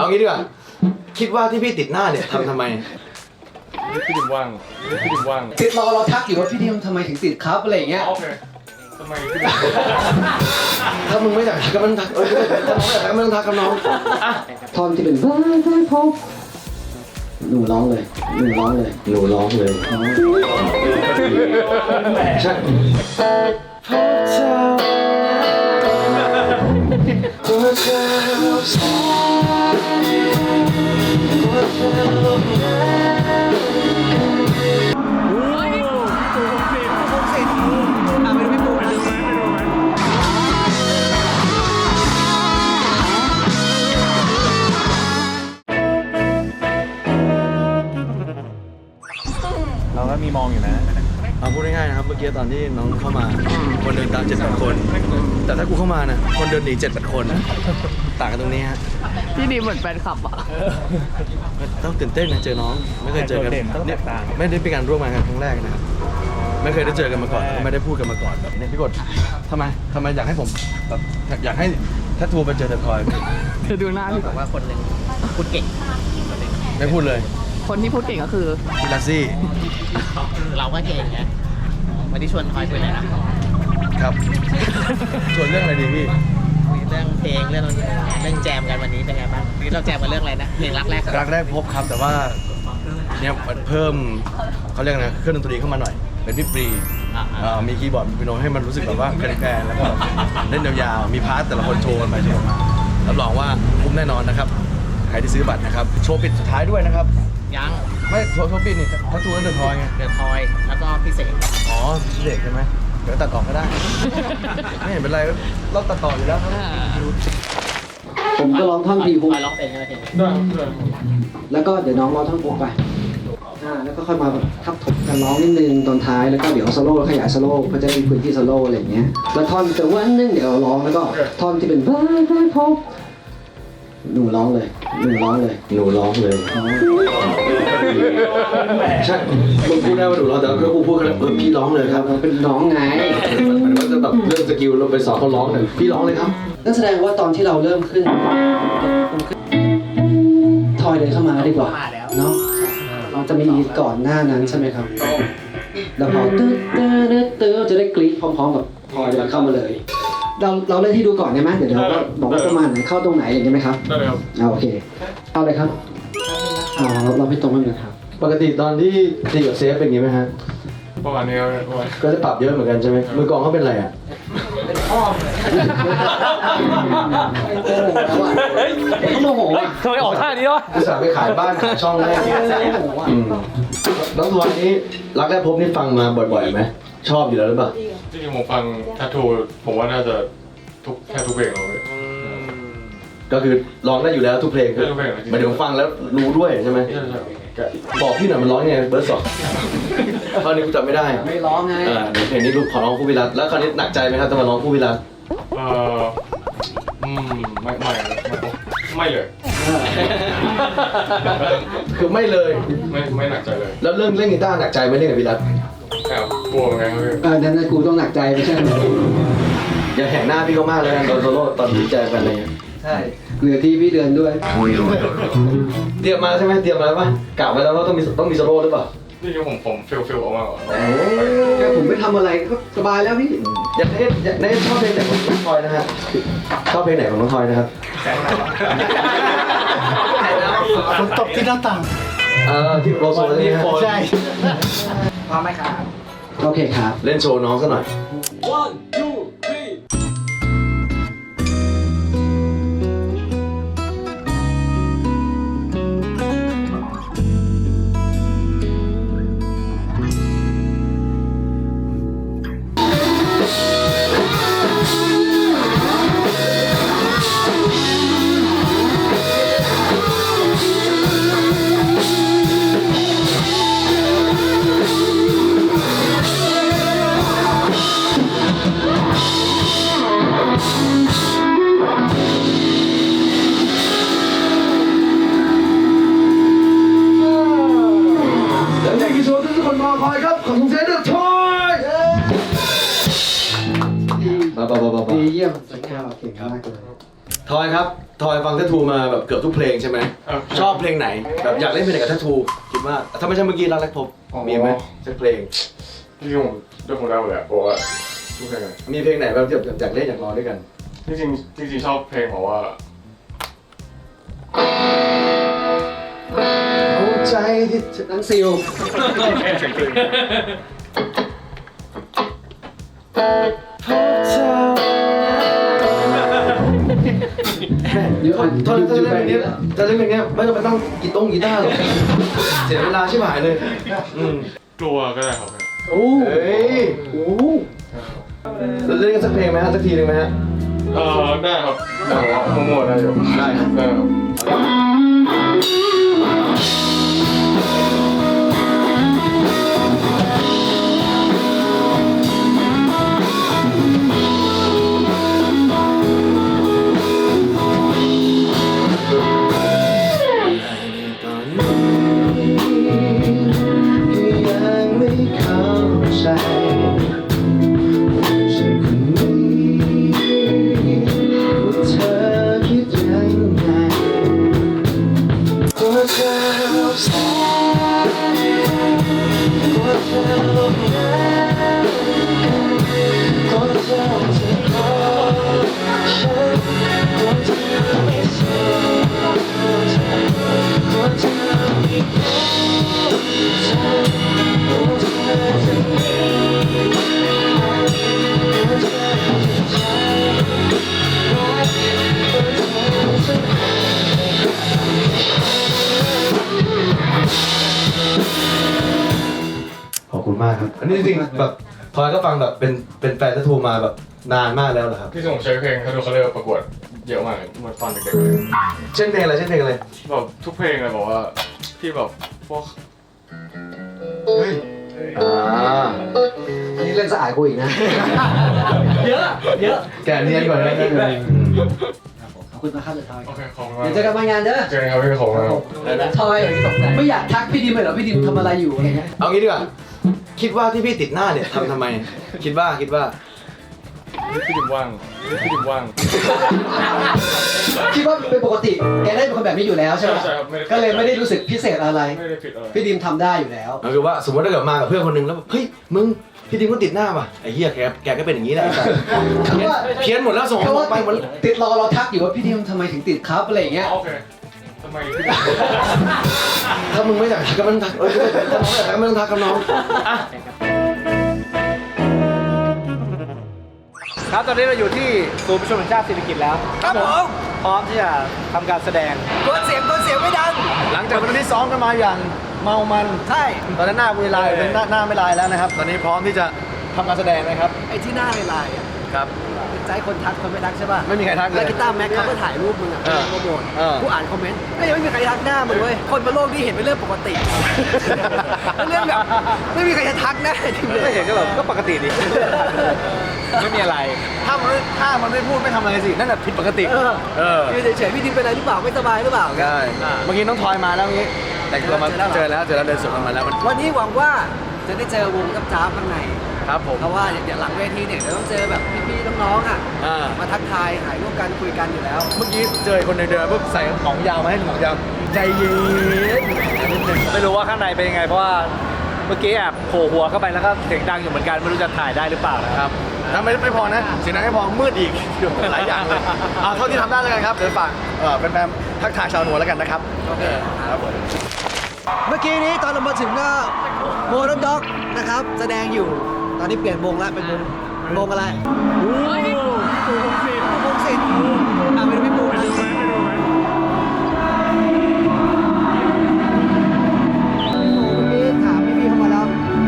เอางี้ดีกว่า คิดว่าที่พี่ติดหน้าเนี่ยทำทำไม พี่ดิมว่างพี่ดิมว่างติดรอเราทักอยู่ว่าพี่ดิมทำไมถึงติดครับอะไรอย่างเงี้ยโอเคทำไมพี่ดิมถ้ามึงไม่อยากทักก็ไมันทักเออถ้าน้องอยากทักก็ไม่ต้องทักกับน้องอะท่อนที่เป็นว้ายว้ายพบหนูร้องเลย หนูร้องเลย หนูร้องเลยใช่พบเธอพบเธอ มานะคนเดินหนีเจ็ดแปดคนนะต่างกันตรงนี้ฮะพี่ดีเหมือนแฟนคลับอะ ต้องตื่นเต้นนะเจอน้อง ไม่เคยเจอกันโดดเด่นต้องแตกต่าง ไม่ได้เป็นการร่วมงานกันครั้งแรกนะครับไม่เคยได้เจอกันมาก่อนไม่ได้พูดกันมาก่อนแบบนี้พี่กดทำไมทำไมอยากให้ผมแบบอยากให้ถ้าทัวร์ไปเจอเดอะทอยเธอดูหน้าพี่บอกว่าคนหนึ่งพูดเก่ง ไม่พูดเลยคนที่พูดเก่งก็คือพี่ลัซซี่ เราก็เก่งไงวันนี้ชวนทอยคุยอะไรนะ ครับชวนเรื่องอะไรดีพี่ คุยเรื่องเพลงเรื่องเรื่องแจมกันวันนี้เป็นไงบ้างวันนี้เราแจมกันเรื่องอะไรนะเพลงรักแรกรักแรกพบครับแต่ว่าเนี่ยมันเพิ่มเขาเรียกนะเครื่องดนตรีเข้ามาหน่อย เป็นพี่ปรีอ่าเอ่อมีคีย์บอร์ดมีเปียโนให้มันรู้สึกแบบว่าแกรนๆแล้วก็เล่นยาวๆมีพาร์ทแต่ละคนโชว์กันไปโชว์มารับรองว่าคุ้มแน่นอนนะครับใครที่ซื้อบัตรนะครับโชว์ปิดสุดท้ายด้วยนะครับ ยังไม่โชว์โชว์ปิดนี่ถ้าทูนั่นเดอะทอยไงเดอะทอยแล้วก็พิเศษอ๋อเด็กใช่ไหมเดี๋ยวตัดต่อก็ได้ ไม่เห็นเป็นไรเราตัดต่ออยู่แล้วครับผมก็ร้องท่อนพีฮุกทอยร้องเพลงใช่ไหมเพลงได้ได้แล้วก็เดี๋ยวน้องร้องท่อนฮุกไปอ่าแล้วก็ค่อยมาแบบทับถมกันร้องนิดนึงตอนท้ายแล้วก็เดี๋ยวโซโล่ขยายโซโล่เพื่อจะมีพื้นที่โซโล่อะไรอย่างเงี้ยแล้วท่อนแต่วันหนึงเดี๋ยวร้องแล้วก็ท่อนที่เป็นว้ายว้ายพบหนูร้องเลย หนูร้องเลย หนูร้องเลย ใช่มึงพูดได้ว่าหนูร้องแต่ก็กูพูดกันแล้วเออพี่ร้องเลยครับเราเป็นน้องไงมันก็จะแบบเรื่องสกิลเราไปสอนเขาร้องเลยพี่ร้องเลยครับนั่นแสดงว่าตอนที่เราเริ่มขึ้นทอยเดินเข้ามาดีกว่ามาแล้วเนาะเราจะมีก่อนหน้านั้นใช่ไหมครับแล้วพอตื้อตื้อตื้อตื้อจะได้กรี๊ดพร้อมๆกับทอยเดินเข้ามาเลยเราเราเล่นที่ดูก่อนได้ไหมเดี๋ยวเราก็บอกว่าประมาณไหนเข้าตรงไหนอย่างนี้ไหมครับได้เลยครับเอาโอเค เอาเลยครับเอาเราเราไปตรงนั้นครับ ปกติตอนที่ตีกับเซฟเป็นอย่างนี้ไหมฮะ ประมาณนี้ครับประมาณก็จะปรับเยอะเหมือนกันใช่ไหมมือกลองเขาเป็นอะไรอะ เขาโมโหอะทำไมออกท่านี้วะอุตส่าห์ไปขายบ้านขายช่องแรกอืมน้องทอยนี้รักแรกพบนี่ฟังมาบ่อยๆไหม ชอบอยู่แล้วหรือเปล่า จริงๆผมฟังทัทูผมว่าน่าจะทุกแทบทุกเพลงเลย ก็คือร้องได้อยู่แล้วทุกเพลงคือทุกเพลงหมายถึงฟังแล้วรู้ด้วยใช่ไหมใช่ใช่บอกพี่หน่อยมันร้องยังไงเบอร์สองตอนนี้กูจำไม่ได้ไม่ร้องไงเออเดี๋ยวเพลงนี้ลูกขอร้องคู่วิรัตแล้วคราวนี้หนักใจไหมครับจะมาร้องคู่วิรัตเอ่ออืมไม่ไม่ไม่ไม่เลย คือไม่เลย ไม่ไม่หนักใจเลย แล้วเรื่องเล่นกีตาร์หนักใจไหมเล่นกับวิรัตแอบกลัวเหมือนกันครับพี่เออนั่นนะกูต้องหนักใจไม่ใช่เหรออย่าแหกหน้าพี่เขามากเลยนะตอนโซโล่ตอนดีใจกันอะไรเงี้ย ใช่เหลือที่พี่เดือนด้วย เตรียมมาใช่ไหมเตรียมมาแล้วป่ะกะไว้แล้วว่าต้องมีต้องมีโซโล่หรือเปล่าจริงๆผมผมฟิลฟิลออกมาก่อนแค่ผมไม่ทำอะไรก็สบายแล้วพี่อยากได้อยากได้ชอบเพลงไหนของน้องทอยนะฮะชอบเพลงไหนของน้องทอยนะครับฝนตกที่หน้าต่างเออที่โรโซนนี่ฮะใช่พร้อมไหมครับโอเคครับ เล่นโชว์น้องซะหน่อยแล ทูมาแบบเกือบทุกเพลงใช่ไหมชอบเพลงไหนแบบอยากเล่นเพลงไหนกับทัทูคิดว่าถ้าไม่ใช่เมื่อกี้รักแรกพบมีไหมสักเพลงที่ผมเลืองได้หมดแหละเพราะว่าทุกเพลงมีเพลงไหนแบบที่แบอยากเล่นอยากร้องด้วยกันที่จริงที่จริงชอบเพลงของว่าเอาใจที่นังซิลแค่เสียง เพลงเยอะตอนจะเล่นเพลงนี้จะเล่นเพลงนี้ไม่ต้องไปต้องกีตงกีตาร์หรอกเสียเวลาชิบหายเลยอืมกลัวก็ได้ครับ โอ้เฮ้ยโหเราเล่นกันสักเพลงไหมฮะสักทีหนึ่งไหมฮะเออได้ครับได้ครับมั่วๆได้อยู่ได้ครับ นนี้จริงๆแบบทอยก็ฟังแบบเป็นเป็นแฟนทัทูมาแบบนานมากแล้วเหรอครับที่ผมใช้เพลงเขาดูเขาเรียกว่าประกวดเยอะมากเลยเมื่อตอนเด็กๆเลยเช่นเพลงอะไรเช่นเพลงอะไรแบบทุกเพลงเลยบอกว่าที่แบบพวกเฮ้ยอ่าอันนี้เล่นสะอาดกูอีกนะ เยอะ เยอะ แกเนียนกว่านั้นขอบคุณนะครับเดอะทอยโอเคขอบคุณมากเดี๋ยวเจอกันมางานเด้อเจอกันครับพี่ขอบคุณมากครับ ทอยไม่อยากทักพี่ดิมเลยเหรอพี่ดิมทำอะไรอยู่อะไรเงี้ย เอางี้ดีกว่า คิดว่าที่พี่ติดหน้าเนี่ยทำทำไม คิดว่าคิดว่า พี่ดิมว่างพี่ดิมว่าง คิดว่าเป็นปกติแกได้เป็นคนแบบนี้อยู่แล้วใช่ไหมใช่ครับไม่ได้ ก็เลยไม่ได้รู้สึกพิเศษอะไร ไม่ได้ผิดอะไร พี่ดิมทำได้อยู่แล้ว ก็คือว่าสมมติถ้าเกิดมากับเพื่อนคนหนึงแล้วแบบเฮ้ยมึงพี่ดิมก็ติดหน้าป่ะไอ้เหี้ยแกแกก็เป็นอย่างนี้แหละไอ้สัสคือว่าเพี้ยนหมดแล้วส่งเพราะออว่ากไปหมดติดติดรอเราทักอยู่ว่าพี่ดิมทำไมถึงติดครับอะไรอย่างเงี้ย โอเคทำ ไมพี่ดิมถ้ามึงไม่อยากทักก็ไม่ต้องทักเออถ้าน้องอยากทักก็ไม่ต้องทักกับน้องอะครับตอนนี้เราอยู่ที่ศูนย์ประชุมแห่งชาติศิริกิติ์แล้วครับผม พร้อมที่จะทำการแสดง กดเสียงกดเสียงไม่ดัง หลังจากวันที่ซ้อมกันมาอย่างเมามันใช่ ตอนนั้นหน้าไม่ลายเป็นหน้าหน้าไม่ลายแล้วนะครับ ตอนนี้พร้อมที่จะทำการแสดงนะครับ ไอ้ที่หน้าลายๆอะ ครับเป็นใจคนทักคนไม่ทักใช่ป่ะไม่มีใครทักเลยแล้วกีตาร์แม็กเขาก็ถ่ายรูปมึงอะเออโปรโมทเออ กูอ่านคอมเมนต์ก็ยังไม่มีใครทักหน้ามึงเว้ยคนบนโลกนี้เห็นเป็นเรื่องปกติ เป็นเรื่องแบบไม่มีใครจะทักหน้าจริงเลยไม่เห็นก็แบบก็ปกติดิไม่มีอะไร ถ้ามันไม่ถ้ามันไม่พูดไม่ทำอะไรสินั่นแหละผิดปกติเออเออยืนเฉยๆพี่ดิมเป็นอะไรหรือเปล่าไม่สบายหรือเปล่า ใช่เมื่อกี้น้องทอยมาแล้วเมื่อกี้แต่งตัวมาเจอแล้วเจอแล้วเจอแล้วเดินสวนกันมาแล้ววันนี้หวังว่าจะได้เจอวงกับจ้าบข้างใน ครับผมเพราะว่าเดี๋ยวหลังเวทีเนี่ยเดี๋ยวต้องเจอแบบพี่ๆน้องๆอะอ่า มาทักทายถ่ายรูปกันคุยกันอยู่แล้ว เมื่อกี้เจออีกคนหนึ่งเดินปุ๊บใส่หมองยาวมาให้หมองยาวใจเย็นนิดนึงไม่รู้ว่าข้างในเป็นยังไงเพราะว่าเมื่อกี้แอบโผล่หัวเข้าไปแล้วก็เสียงดังอยู่เหมือนกันไม่รู้จะถ่ายได้หรือเปล่านะครับถ้าไม่ไม่พอนะเสียงดังไม่พอมืดอีกอยู่หลายอย่างเลยเอาเท่าที่ทำได้แล้วกันครับเดี๋ยวฝากเออแฟนๆทักทายชาวหนัวแล้วกันนะครับโอเค ครับผม เมื่อกี้นี้ตอนเรามาถึงก็โมโนด็อกนะครับ แสดงอยู่ ตอนนี้เปลี่ยนวงแล้วเป็นวงวงอะไรวงสิทธิ์อะไปดูพี่ปูไปดูไหมไปดูไหมเมื่อกี้ถามพี่ๆเข้ามาแล้ว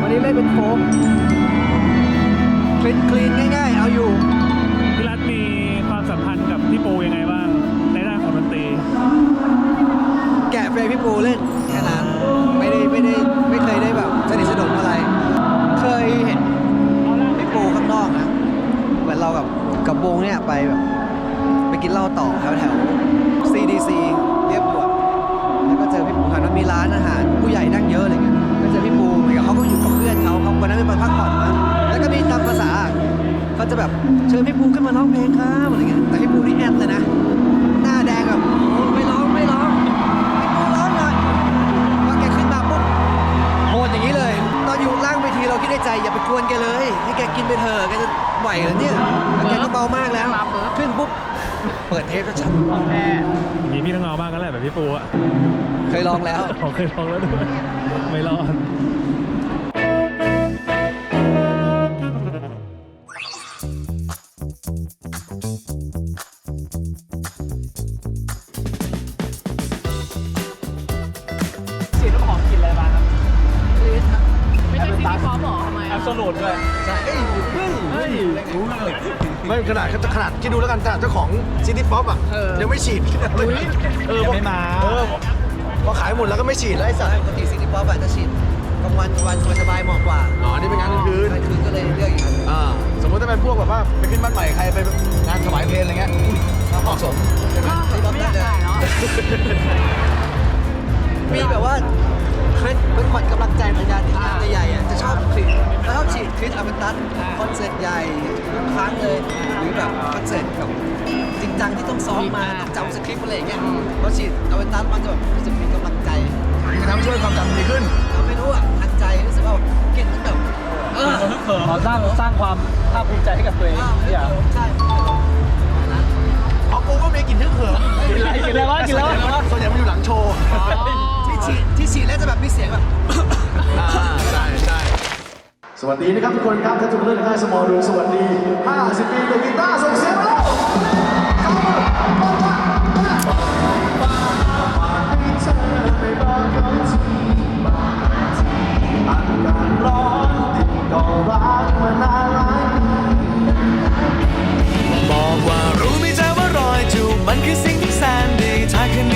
วันนี้เล่นเป็นโฟกคลีนคลีนง่ายๆ เอาอยู่ พี่รัฐมีความสัมพันธ์กับพี่ปูยังไงบ้างในด้านของดนตรี แกะเพลงพี่ปูเล่นแค่นั้นาต่อแถวแถว CDC เรียบด่วนแล้วก็เจอพี่ปูหันมามีร้านอาหาร ผู้ใหญ่นั่งเยอะอะไรเงี้ยก็เจอพี่ปูเหมือนกับเขาก็อยู่กับเพื่อนเขาเขาวันนั้นเป็นวัพักผ่อนมาแล้วก็มีตามภาษาเขาจะแบบเชิญพี่ปูขึ้นมาร้องเพลงครับอะไรเงี้ยแต่พี่ปูนี่แอดเลยนะ หน้าแดงแบบไม่ร้องไม่ร้องพี่ปูร้องหน่อยพอแกขึ้นมาปุ๊บโหดอย่างนี้เลย ตอนอยู่ล่างเวทีเราคิดในใจอย่าไปกวนแกเลย ให้แกกินไปเถอะแกจะไหวเหรอเนี่ยแกก็เบามากแล้ว ขึ้นปุ๊บ ดเทปชัดมีพี่ต้องเงาบ้างก็แหละแบบพี่ปูอะๆเคยลองแล้ว ผมเคยลองแล้วด้วยไม่รอดฉีด หรอทำไมแออะบโซลูดด้วยไม่ขนาดขนาดคิดดูแล้วกันขนาดเจ้าของซิตี้ป๊อปอะยังไม่ฉีดเลยเออไม่มา เออพอขายหมดแล้วก็ไม่ฉีดแล้วไอ้สัตว์ปกติซิตี้ป๊อปอาจจะฉีดกลางวันกลางวันสบายๆเหมาะกว่าอ๋อนี่เป็นงานกลางคืน กลางคืนก็เลยเลือกอย่างนั้นอ่าสมมติถ้าเป็นพวกแบบว่าไปขึ้นบ้านใหม่ใครไปงานถวายเพลงอะไรเงี้ยเหมาะสมซิตี้ป๊อปไม่อได้ยากเลยได้เนาะมีแบบว่าเคล็ดเป็นขวัญกำลังใจเหมือนกันงานใหญ่ๆอะจะชอบ คลิปแล้วชอบฉีดคลิปอาเปนตัสคอนเสิร์ตใหญ่ทุกครั้งเลย หรือแบบคอนเสิร์ตแบบจริงจังที่ต้องซ้อมมาต้องจำสคริปต์อะไรอย่างเงี้ยพอฉีดอาเปนตัสมันจะแบบรู้สึกมีกำลังใจจะทำให้ช่วยความจำดีขึ้นเราไม่รู้อะทันใจรู้สึกว่าเก่งตั้งแต่เออขอสร้างสร้างความภาคภูมิใจให้กับตัวเองอ้าวเนี่ยใช่ของกูก็มีกลิ่นทึ่งเหิมกินอะไรกินแล้ววะกินแล้ววะส่วนใหญ่มันอยู่หลังโชว์ที่ฉีดที่ฉีดแล้วจะแบบมีเสียงแบบอ่าใช่ใช่ สวัสดีนะครับทุกคนครับท่านจุลเลิศค่ายสมอรูสวัสดี 50 ปีเด็กกีตาร์ส่งเสียงแล้วบอกว่ารู้ไมจ๊ะว่ารอยจูบมันคือสิ่งที่แสนดีถ้าคืน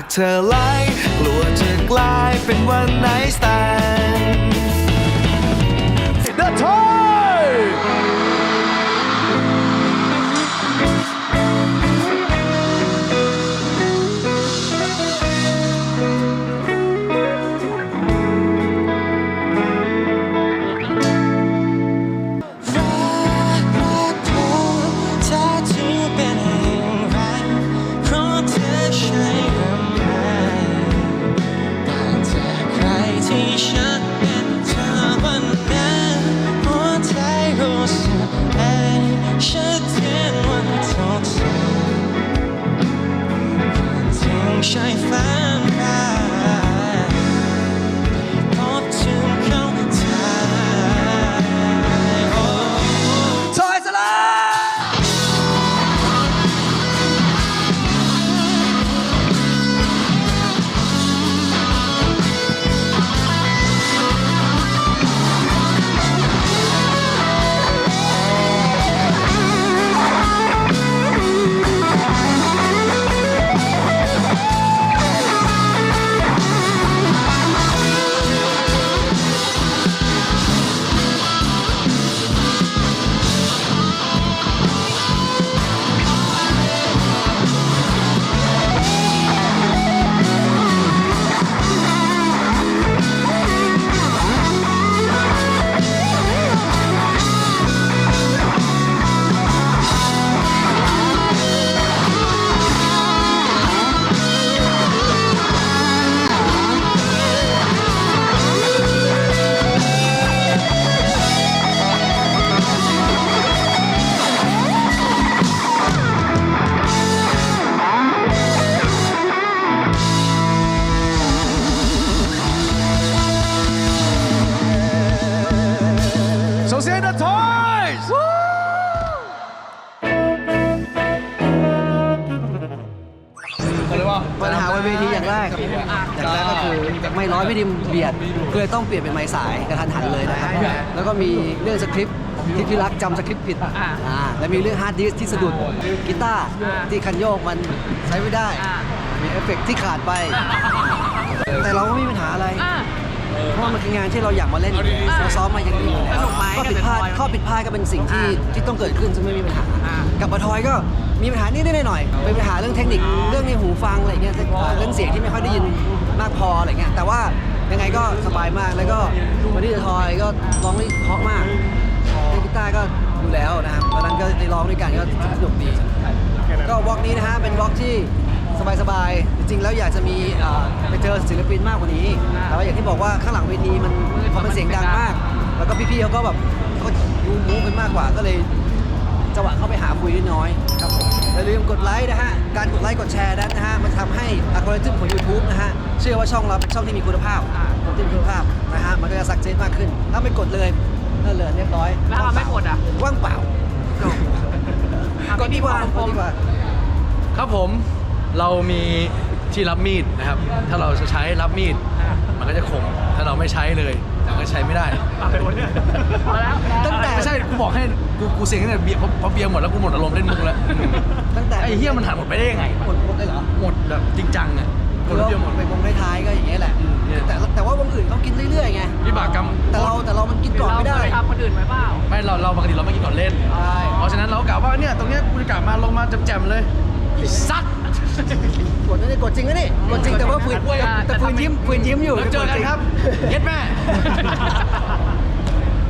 ากเธอไล่กลัวจะกลายเป็นวันไหนสแตน อยพี่ดิมเบียดก็เลยต้องเปลี่ยนเป็นไม้สายกระทันหันเลยนะครับ แล้วก็มีเรื่องสคริปต์ที่พี่รักจำสคริปต์ผิดอ่าอ่าแล้วมีเรื่องฮาร์ดดิสก์ที่สะดุดกีตาร์อ่าที่คันโยกมันใช้ไม่ได้อ่ามีเอฟเฟกต์ที่ขาดไป แต่เราก็ไม่มีปัญหาอะไรอะเพราะว่ามันคืองานที่เราอยากมาเล่นเราซ้อมมาอย่างดีอยู่แล้วสนุกไหมข้อผิดพลาดกับข้อผิดพลาดก็เป็นสิ่งที่อ่าที่ต้องเกิดขึ้นซึ่งไม่มีปัญหาอ่ากับปะทอยก็มีปัญหานิดๆหน่อยๆเป็นปัญหาเรื่องเทคนิค เรื่องในหูฟังอะไรเงี้ย เรื่องเสียงที่ไม่ค่อยได้ยิน มากพออะไรเงี้ยแต่ว่ายังไงก็สบายมากแล้วก็วันนี้ปะทอยก็ร้องได้เพราะมากเล่นกีตาร์ก็อยู่แล้วนะครับตอนนั้นก็ได้ร้องด้วยกันก็สนุกดี ก็วอล์กนี้นะฮะเป็นวอล์กที่สบายๆจริงๆ แล้วอยากจะมีไปเจอศิลปินมากกว่านี้ แต่ว่าอย่างที่บอกว่าข้างหลังเวทีมันมันเสียงดังมาก แล้วก็พี่ๆเขาก็แบบก็ยูมูฟกันมากกว่าก็เลยจังหวะเข้าไปหาคุยได้น้อยครับผม อย่าลืมกดไลค์นะฮะ การกดไลค์กดแชร์นั้นนะฮะ มันทำให้อัลกอริทึมของ YouTube นะฮะ เชื่อว่าช่องเราเป็นช่องที่มีคุณภาพคอนเทนต์คุณภาพนะฮะ มันก็จะสักเซนมากขึ้น ถ้าไม่กดเลยนั่นเลยเรียบร้อยแล้วเราไม่กดอะ ว่างเปล่ากดดีกว่ากดดีกว่า ครับผมเรามีที่รับมีดนะครับ ถ้าเราจะใช้รับมีด มันก็จะคม ถ้าเราไม่ใช้เลยมันก็ใช้ไม่ได้พอแล้วตั้งแต่ไม่ใช่กู บอกให้กูกูเซ็งตั้งแต่เบียร์เพราะเพราะเบียร์หมดแล้วกูหมดอารมณ์เล่นมุกแล้วตั้งแต่ไอ้เฮียมันหันหมดไปได้ยังไงหมดหมดเลยเหรอหมดแบบจริงจังอะหมดคือแล้วเบียร์หมดไปวงท้ายๆก็อย่างเงี้ยแหละอืมเนี่ยแต่แต่ว่าวงอื่นเขากินเรื่อยๆไงวิบากกรรมแต่เราแต่เรามันกินก่อนไม่ได้เราเคยทำคนอื่นไว้เปล่าไม่เราเราปกติเราไม่กินก่อนเล่นใช่เพราะฉะนั้นเรากะว่าเนี่ยตรงเนี้ยกูจะกะมาลงมาแจ่มๆเลยซัดกดนั่นนี่กดจริงนะนี่กดจริงแต่ว่าฝืนอะแต่ฝืนยิ้มฝืนยิ้มอยู่แล้วเจอกันครับเย็ดแม่